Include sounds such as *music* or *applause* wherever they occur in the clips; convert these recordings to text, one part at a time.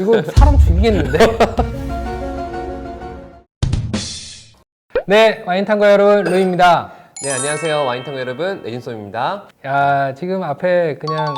이거 사람 죽이겠는데? *laughs* 네, 와인탄거 여러분, 루입니다. 네, 안녕하세요. 와인탕 여러분, 레진솜입니다. 야, 지금 앞에 그냥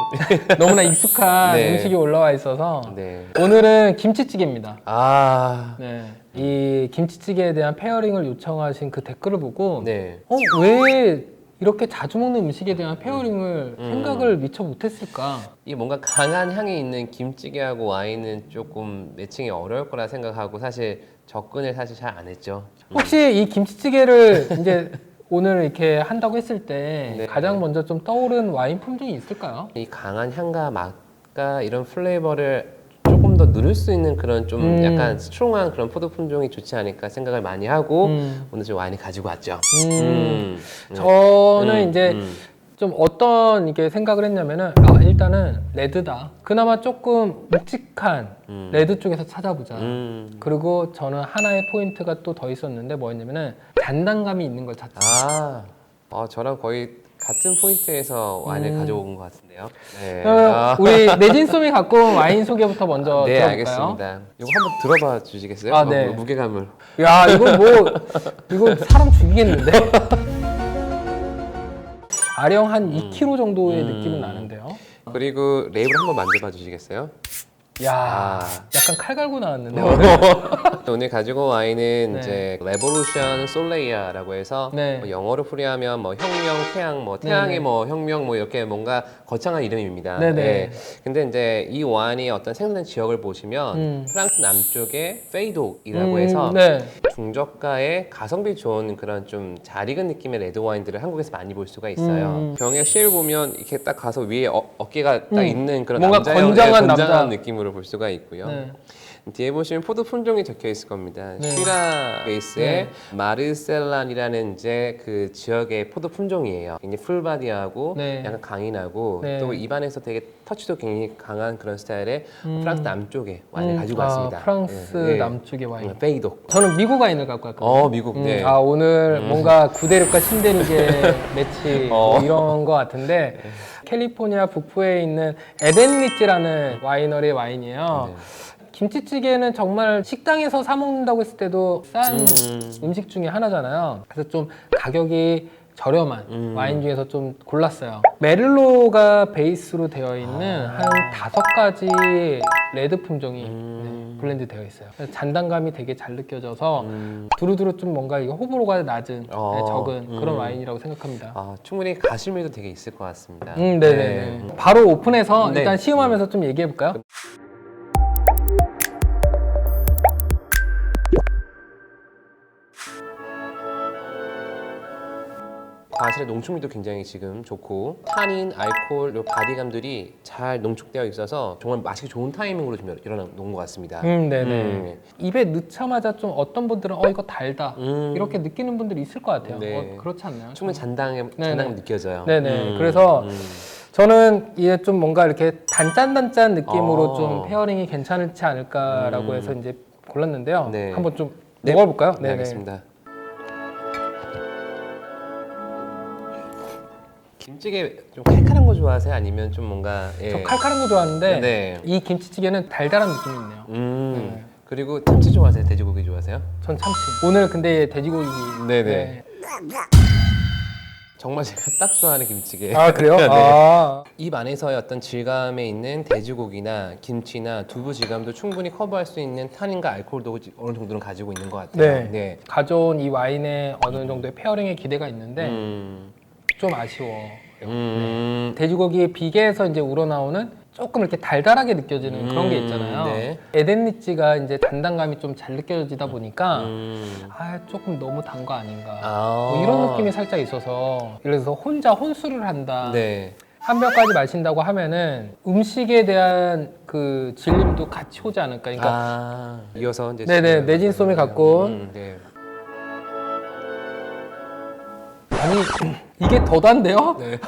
너무나 익숙한 *laughs* 네. 음식이 올라와 있어서 네. 오늘은 김치찌개입니다. 아, 네. 이 김치찌개에 대한 페어링을 요청하신 그 댓글을 보고 네. 어, 왜 이렇게 자주 먹는 음식에 대한 페어링을 음. 생각을 미처 못했을까? 이게 뭔가 강한 향이 있는 김찌개하고 와인은 조금 매칭이 어려울 거라 생각하고 사실 접근을 사실 잘 안 했죠. 혹시 이 김치찌개를 *laughs* 이제 오늘 이렇게 한다고 했을 때 네. 가장 먼저 좀 떠오른 와인 품종이 있을까요? 이 강한 향과 맛과 이런 플레이버를 조금 더 누릴 수 있는 그런 좀 음. 약간 스트롱한 그런 포도 품종이 좋지 않을까 생각을 많이 하고 음. 오늘 좀 와인을 가지고 왔죠. 음. 음. 저는 음, 이제 음. 좀 어떤 이게 생각을 했냐면은 아, 일단은 레드다. 그나마 조금 묵직한 음. 레드 쪽에서 찾아보자. 음. 그리고 저는 하나의 포인트가 또 더 있었는데 뭐였냐면은 단단감이 있는 걸 찾자. 아, 어, 저랑 거의 같은 포인트에서 와인을 음. 가져온 것 같은데요. 네. 그럼 아. 우리 내진솜이 갖고 온 와인 소개부터 먼저 *laughs* 네, 들어볼까요? 알겠습니다. 이거 한번 들어봐 주시겠어요? 아, 뭐, 네. 뭐 무게감을. 야 이거 뭐 이거 사람 죽이겠는데? *laughs* 아령 한 2kg 정도의 음. 느낌은 나는데요. 그리고 레이블 한번 만져봐 주시겠어요? 야 아. 약간 칼 갈고 나왔는데. *laughs* 오늘 가지고 와인은 네. 이제 레보루션 솔레이아라고 해서 네. 뭐 영어로 풀이하면 뭐 혁명, 태양, 뭐 태양의 네네. 뭐 혁명 뭐 이렇게 뭔가 거창한 이름입니다. 네네. 예. 근데 이제 이 와인이 어떤 생산 지역을 보시면 음. 프랑스 남쪽의 페이독이라고 음, 해서 네. 중저가의 가성비 좋은 그런 좀 잘 익은 느낌의 레드 와인들을 한국에서 많이 볼 수가 있어요. 음. 병의 실 보면 이렇게 딱 가서 위에 어, 어깨가 딱 음. 있는 그런 뭔가 남자형, 건장한 네, 건장한 남자. 느낌으로 볼 수가 있고요. 네. 뒤에 보시면 포도 품종이 적혀 있을 겁니다. 네. 쉬라 베이스의 네. 마르셀란이라는 이제 그 지역의 포도 품종이에요. 굉장히 풀바디하고 네. 약간 강인하고 네. 또 입안에서 되게 터치도 굉장히 강한 그런 스타일의 음. 프랑스 남쪽의 와인을 음, 가지고 아, 왔습니다. 프랑스 예, 예. 남쪽의 와인. 음, 페이독. 저는 미국 와인을 갖고 왔거든요. 어 미국 음, 네. 아 오늘 뭔가 구대륙과 신대륙의 *laughs* 매치 뭐 어. 이런 것 같은데 캘리포니아 북부에 있는 에덴리치라는 와이너리의 와인이에요. 네. 김치찌개는 정말 식당에서 사 먹는다고 했을 때도 싼 음. 음식 중에 하나잖아요. 그래서 좀 가격이 저렴한 음. 와인 중에서 좀 골랐어요. 메를로가 베이스로 되어 있는 아. 한 다섯 가지 레드 품종이 음. 네, 블렌드 되어 있어요. 그래서 잔단감이 되게 잘 느껴져서 음. 두루두루 좀 뭔가 이거 호불호가 낮은 어, 네, 적은 그런 음. 와인이라고 생각합니다. 아 충분히 가실미도 되게 있을 것 같습니다. 음, 네네 네. 바로 오픈해서 네. 일단 시음하면서 좀 얘기해 볼까요? 과실의 농축미도 굉장히 지금 좋고 타닌, 알코올, 요 바디감들이 잘 농축되어 있어서 정말 마시기 좋은 타이밍으로 좀 일어나 놓은 것 같습니다. 음, 네네. 음. 입에 넣자마자 좀 어떤 분들은 어 이거 달다 음. 이렇게 느끼는 분들이 있을 것 같아요. 네. 어, 그렇지 않나요? 충분히 잔당해. 잔당함 느껴져요. 네네. 그래서 음. 저는 이게 좀 뭔가 이렇게 단짠단짠 느낌으로 어. 좀 페어링이 괜찮지 않을까라고 음. 해서 이제 골랐는데요. 네. 한번 좀 네. 먹어볼까요? 네, 알겠습니다. 김찌개 좀 칼칼한 거 좋아하세요? 아니면 좀 뭔가 예. 저 칼칼한 거 좋아하는데 네. 이 김치찌개는 달달한 느낌이 있네요. 음. 네. 그리고 참치 좋아하세요? 돼지고기 좋아하세요? 전 참치. 오늘 근데 돼지고기. 네네. 정말 제가 딱 좋아하는 김찌개. 아 그래요? *laughs* 네. 아. 입 안에서의 어떤 질감에 있는 돼지고기나 김치나 두부 질감도 충분히 커버할 수 있는 탄닌과 알코올도 어느 정도는 가지고 있는 것 같아요. 네. 가져온 이 와인에 어느 정도의 페어링에 기대가 있는데 음. 좀 아쉬워. 음. 돼지고기의 비계에서 이제 우러나오는 조금 이렇게 달달하게 느껴지는 그런 게 음, 있잖아요. 네. 에덴리치가 이제 단단감이 좀 잘 느껴지다 보니까 음. 아 조금 너무 단 거 아닌가. 아. 뭐 이런 느낌이 살짝 있어서 예를 들어서 혼자 혼술을 한다. 네. 한 병까지 마신다고 하면은 음식에 대한 그 질림도 같이 오지 않을까. 그러니까 아. 이어서 이제 네네, 지금- 내진 솜이 갖고 온. 음, 네. 아니 이게 더 단데요? 네. *laughs*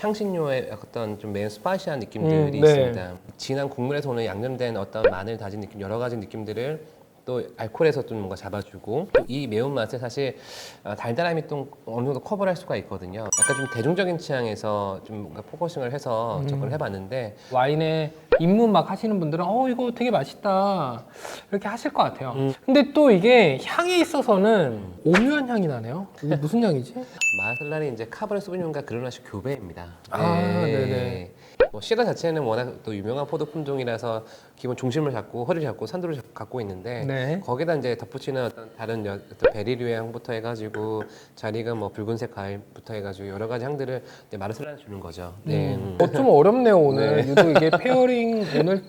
향신료의 어떤 좀 매운 스파이시한 느낌들이 음, 네. 있습니다. 진한 국물에서 오는 양념된 어떤 마늘 다진 느낌, 여러 가지 느낌들을 또 알코올에서 좀 뭔가 잡아주고 또 이 매운맛을 사실 어, 달달함이 또 어느 정도 커버를 할 수가 있거든요. 약간 좀 대중적인 취향에서 좀 뭔가 포커싱을 해서 접근을 해봤는데 와인에 입문 막 하시는 분들은 어 이거 되게 맛있다 이렇게 하실 것 같아요. 음. 근데 또 이게 향에 있어서는 오묘한 향이 나네요. 이게 무슨 향이지? *laughs* 마슬란이 이제 카버네 소비뇽과 그르나시 교배입니다. 아, 네네. 뭐 시라 자체는 워낙 또 유명한 포도 품종이라서 기본 중심을 잡고 허리를 잡고 산도를 잡- 갖고 있는데 네. 거기다 이제 덧붙이는 어떤 다른 여- 어떤 베리류의 향부터 해가지고 잘 익은 뭐 붉은색 과일부터 해가지고 여러 가지 향들을 이제 마르셀란에 주는 거죠. 네. 음. 어, 좀 어렵네요 오늘. 유독 이게 페어링 오늘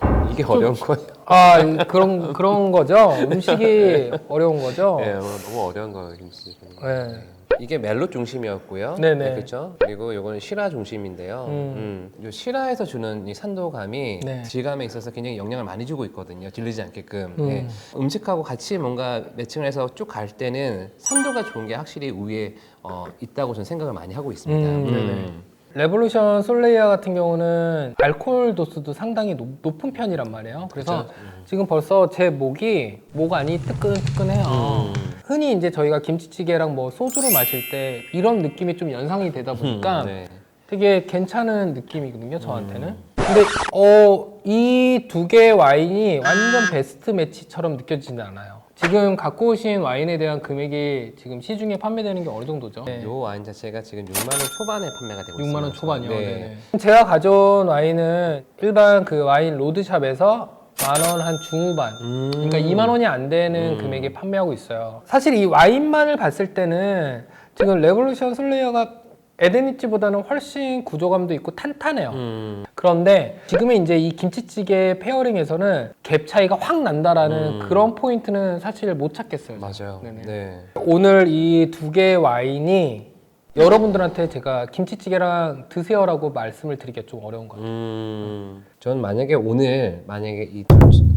*laughs* 이게 어려운 거예요. 아 이- 그런 그런 거죠. 음식이 *laughs* 어려운 거죠. 네, 오늘 너무 어려운 거예요, 김씨. 네. 이게 멜로 중심이었고요. 네네. 그렇죠. 그리고 이거는 시라 중심인데요. 음. 이 시라에서 주는 이 산도감이 네. 질감에 있어서 굉장히 영향을 많이 주고 있거든요. 질리지 않게끔. 음. 네. 음식하고 같이 뭔가 매칭을 해서 쭉 갈 때는 산도가 좋은 게 확실히 우위에 어, 있다고 저는 생각을 많이 하고 있습니다. 음, 네네. 레볼루션 솔레이아 같은 경우는 알코올 도수도 상당히 높, 은 편이란 말이에요. 그래서 그쵸. 지금 벌써 제 목이 목 안이 뜨끈뜨끈해요. 음. 흔히 이제 저희가 김치찌개랑 뭐 소주를 마실 때 이런 느낌이 좀 연상이 되다 보니까 네. 되게 괜찮은 느낌이거든요, 저한테는. 근데 어, 이 두 개의 와인이 완전 베스트 매치처럼 느껴지진 않아요. 지금 갖고 오신 와인에 대한 금액이 지금 시중에 판매되는 게 어느 정도죠? 네. 요 와인 자체가 지금 6만 원 초반에 판매가 되고 6만 있습니다. 원 초반이요. 네. 제가 가져온 와인은 일반 그 와인 로드샵에서 만 원 한 중후반. 음. 그러니까 2만 원이 안 되는 금액에 판매하고 있어요. 사실 이 와인만을 봤을 때는 지금 레볼루션 솔레이어가 에덴리치보다는 훨씬 구조감도 있고 탄탄해요. 음. 그런데 지금의 이제 이 김치찌개 페어링에서는 갭 차이가 확 난다라는 음. 그런 포인트는 사실 못 찾겠어요. 맞아요. 네네. 네. 오늘 이 두 개의 와인이 여러분들한테 제가 김치찌개랑 드세요라고 말씀을 드리기가 좀 어려운 것 같아요. 음, 전 만약에 오늘 만약에 이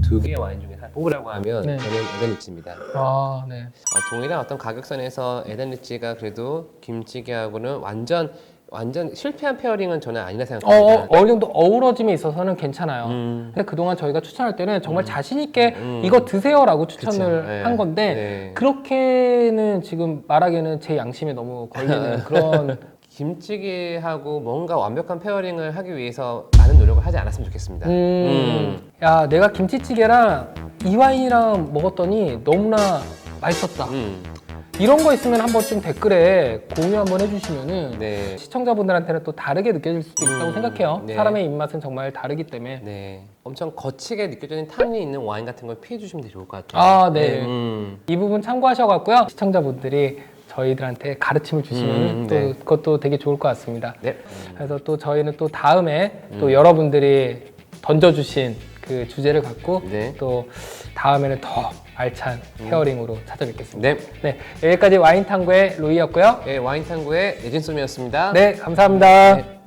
두 개의 와인 중에 하나 뽑으라고 하면 네. 저는 에덴리치입니다. 아, 네. 어, 동일한 어떤 가격선에서 에덴리치가 그래도 김치게하고는 완전 완전 실패한 페어링은 저는 아니라 어, 생각합니다. 어, 어느 정도 어우러짐에 있어서는 괜찮아요. 음. 근데 그동안 저희가 추천할 때는 정말 자신 있게 음. 이거 드세요라고 추천을 그쵸. 네. 한 건데 네. 그렇게는 지금 말하기에는 제 양심에 너무 걸리는 *laughs* 그런 김치게하고 뭔가 완벽한 페어링을 하기 위해서 많은 노력을 하지 않았으면 좋겠습니다. 음, 야 내가 김치찌개랑 이 와인이랑 먹었더니 너무나 맛있었다. 음. 이런 거 있으면 한번 좀 댓글에 공유 한번 해주시면은 네. 시청자분들한테는 또 다르게 느껴질 수도 있다고 음, 생각해요. 네. 사람의 입맛은 정말 다르기 때문에. 네. 엄청 거치게 느껴지는 탄이 있는 와인 같은 걸 피해 주시면 되게 좋을 것 같아요. 아, 네. 음. 이 부분 참고하셔갖고요. 시청자분들이 저희들한테 가르침을 주시면 음, 또 네. 그것도 되게 좋을 것 같습니다. 네. 그래서 또 저희는 또 다음에 음. 또 여러분들이 던져주신 그 주제를 갖고 네. 또 다음에는 더 알찬 페어링으로 찾아뵙겠습니다. 네. 네, 여기까지 와인 탐구의 로이였고요. 네, 와인 탐구의 예진솜이었습니다. 네, 감사합니다. 네.